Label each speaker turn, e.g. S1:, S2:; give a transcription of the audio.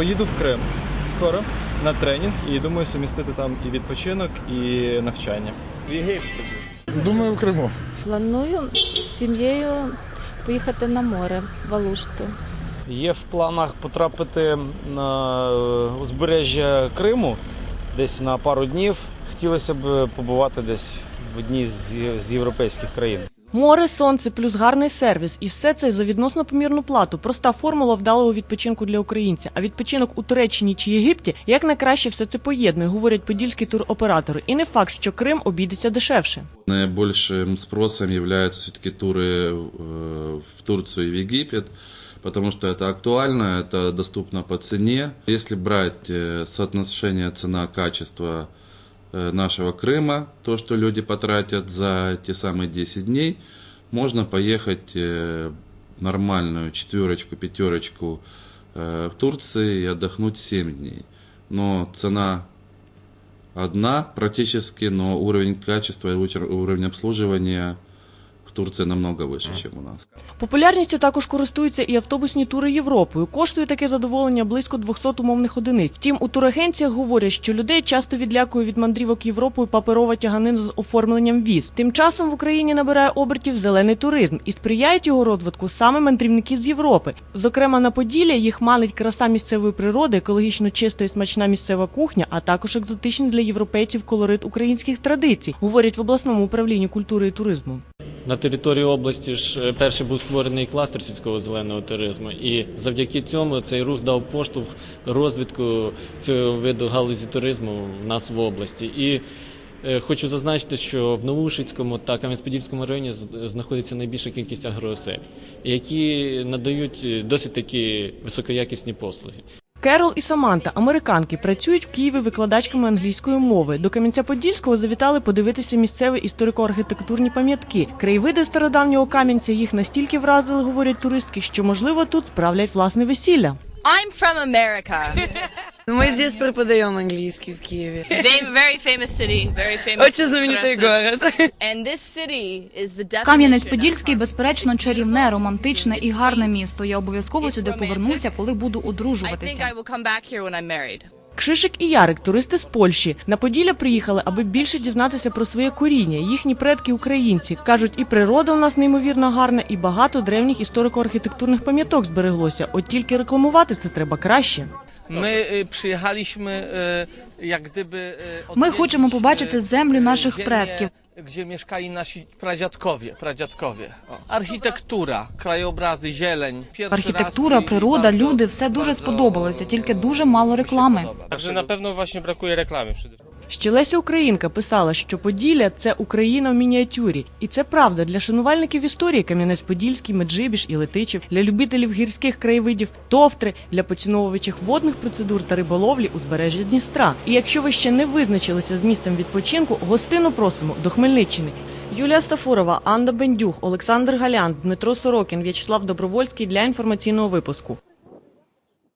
S1: поїду в Крим скоро на тренінг і думаю сумістити там і відпочинок, і навчання. В Єгипті.
S2: Думаю, в Криму.
S3: Планую з сім'єю поїхати на море в Алушту.
S4: Є в планах потрапити на е, узбережжя Криму десь на пару днів. Хотілося б побувати десь в одній з, з європейських країн.
S5: Море, сонце плюс гарний сервіс. І все це за відносно помірну плату. Проста формула вдалого відпочинку для українця. А відпочинок у Туреччині чи Єгипті як найкраще все це поєднує, говорять подільські туроператори. І не факт, що Крим обійдеться дешевше.
S6: Наибольшим спросом являются все-таки туры э, в Турцию и в Египет, потому что это актуально, это доступно по цене. Если брать э, соотношение цена-качество э, нашего Крыма, то, что люди потратят за те самые 10 дней, можно поехать э, нормальную четверочку, пятерочку э, в Турции и отдохнуть 7 дней. Но цена одна практически, но уровень качества и уровень обслуживания в намного выше, чем у нас.
S5: Популярністю також користуються і автобусні тури Європою. Коштує таке задоволення близько 200 умовних одиниць. Втім, у турагенціях говорять, що людей часто відлякує від мандрівок Європою паперова тяганина з оформленням віз. Тим часом в Україні набирає обертів зелений туризм і сприяють його розвитку саме мандрівники з Європи. Зокрема, на Поділля їх манить краса місцевої природи, екологічно чиста і смачна місцева кухня, а також екзотичний для європейців колорит українських традицій, говорять в обласному управлінні культури і туризму.
S7: На території області ж е, перший був створений кластер сільського зеленого туризму, і завдяки цьому цей рух дав поштовх розвитку цього виду галузі туризму в нас в області. І е, хочу зазначити, що в Новушицькому та Кам'янець-Подільському районі знаходиться найбільша кількість агроосель, які надають е, досить такі високоякісні послуги.
S5: Керол і Саманта, американки, працюють в Києві викладачками англійської мови. До Кам'янця-Подільського завітали подивитися місцеві історико-архітектурні пам'ятки. Краєвиди стародавнього Кам'янця їх настільки вразили, говорять туристки, що можливо тут справлять власне весілля.
S8: I'm from America.
S9: Мы здесь преподаем английский в Киеве.
S8: very, famous city, very famous.
S9: Очень знаменитый город.
S8: And this city is the
S10: Кам'янець-Подільський, безперечно, чарівне, романтичне і гарне місто. Я обов'язково сюди повернуся, коли буду
S8: I think
S10: одружуватися.
S8: I will come back here when I'm married.
S5: Кшишик і Ярик, туристи з Польщі. На Поділля приїхали, аби більше дізнатися про своє коріння. Їхні предки українці. Кажуть, і природа у нас неймовірно гарна, і багато древніх історико-архітектурних пам'яток збереглося. От тільки рекламувати це треба краще.
S11: Ми y, jak gdyby
S10: Ми хочемо побачити землю наших предків.
S11: Gdzie mieszkali nasi pradziadkowie, pradziadkowie. O. Architektura, krajobrazy, zieleń. Pierwszy
S10: Архітектура,
S11: raz i- i
S10: природа,
S11: bardzo-
S10: люди все дуже сподобалося, тільки
S11: e,
S10: дуже мало реклами.
S11: podoba.
S1: Także na pewno
S5: Ще Леся Українка писала, що Поділля це Україна в мініатюрі, і це правда для шанувальників історії Кам'янець-Подільський, Меджибіж і Летичів, для любителів гірських краєвидів, товтри, для поціновувачів водних процедур та риболовлі узбережжя Дністра. І якщо ви ще не визначилися з місцем відпочинку, гостину просимо до Хмельниччини. Юлія Стафурова, Анна Бендюх, Олександр Галян, Дмитро Сорокін, В'ячеслав Добровольський для інформаційного випуску.